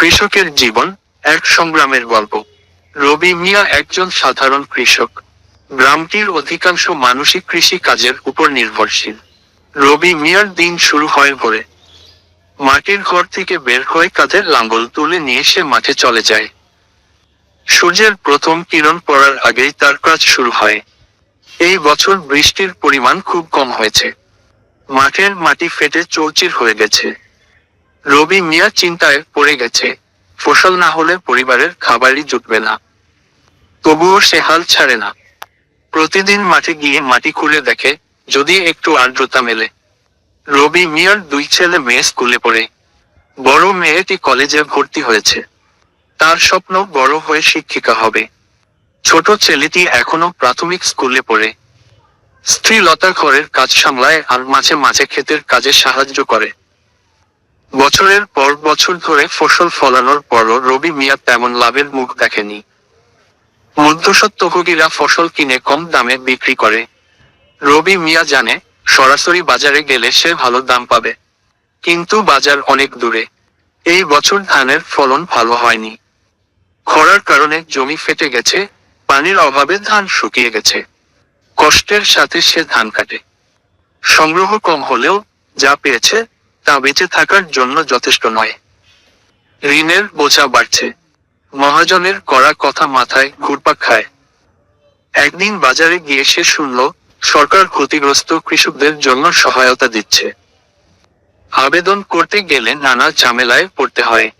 কৃষকের জীবন এক সংগ্রামের গল্প। রবি মিয়া একজন সাধারণ কৃষক। গ্রামটির অধিকাংশ মানুষই কৃষি কাজের উপর নির্ভরশীল। রবি মিয়ার দিন শুরু হয় ভোরে। মাটির ঘর থেকে বের হয়ে কাঁধের লাঙ্গল তুলে নিয়ে সে মাঠে চলে যায়। সূর্যের প্রথম কিরণ পড়ার আগেই তার কাজ শুরু হয়। এই বছর বৃষ্টির পরিমাণ খুব কম হয়েছে। মাঠের মাটি ফেটে চৌচির হয়ে গেছে। রবি মিয়া চিন্তায় পড়ে গেছে, ফসল না হলে পরিবারের খাবারই জুটবে না। তবুও সে হাল ছাড়ে না। প্রতিদিন মাঠে গিয়ে মাটি খুলে দেখে, যদি একটু আর্দ্রতা মেলে। রবি মিয়ার দুই ছেলে মেয়ে স্কুলে পড়ে। বড় মেয়েটি কলেজে ভর্তি হয়েছে। তার স্বপ্ন বড় হয়ে শিক্ষিকা হবে। ছোট ছেলেটি এখনও প্রাথমিক স্কুলে পড়ে। স্ত্রী লতা ঘরের কাজ সামলায় আর মাঝে মাঝে ক্ষেতের কাজে সাহায্য করে। বছরের পর বছর ধরে ফসল ফলানোর পরও রবি মিয়া তেমন লাভের মুখ দেখেনি। মধ্যস্বত্বভোগীরা ফসল কিনে কম দামে বিক্রি করে। রবি মিয়া জানে, সরাসরি বাজারে গেলে সে ভালো দাম পাবে। কিন্তু বাজার অনেক দূরে। এই বছর ধানের ফলন ভালো হয়নি। খরার কারণে জমি ফেটে গেছে, পানির অভাবে ধান শুকিয়ে গেছে। কষ্টের সাথে সে ধান কাটে। সংগ্রহ কম হলেও যা পেয়েছে তা বেঁচে থাকার জন্য যথেষ্ট নয়। ঋণের বোঝা বাড়ছে। মহাজনের করা কথা মাথায় ঘুরপাক খায়। একদিন বাজারে গিয়ে সে শুনল, সরকার ক্ষতিগ্রস্ত কৃষকদের জন্য সহায়তা দিচ্ছে। আবেদন করতে গেলে নানা ঝামেলায় পড়তে হয়।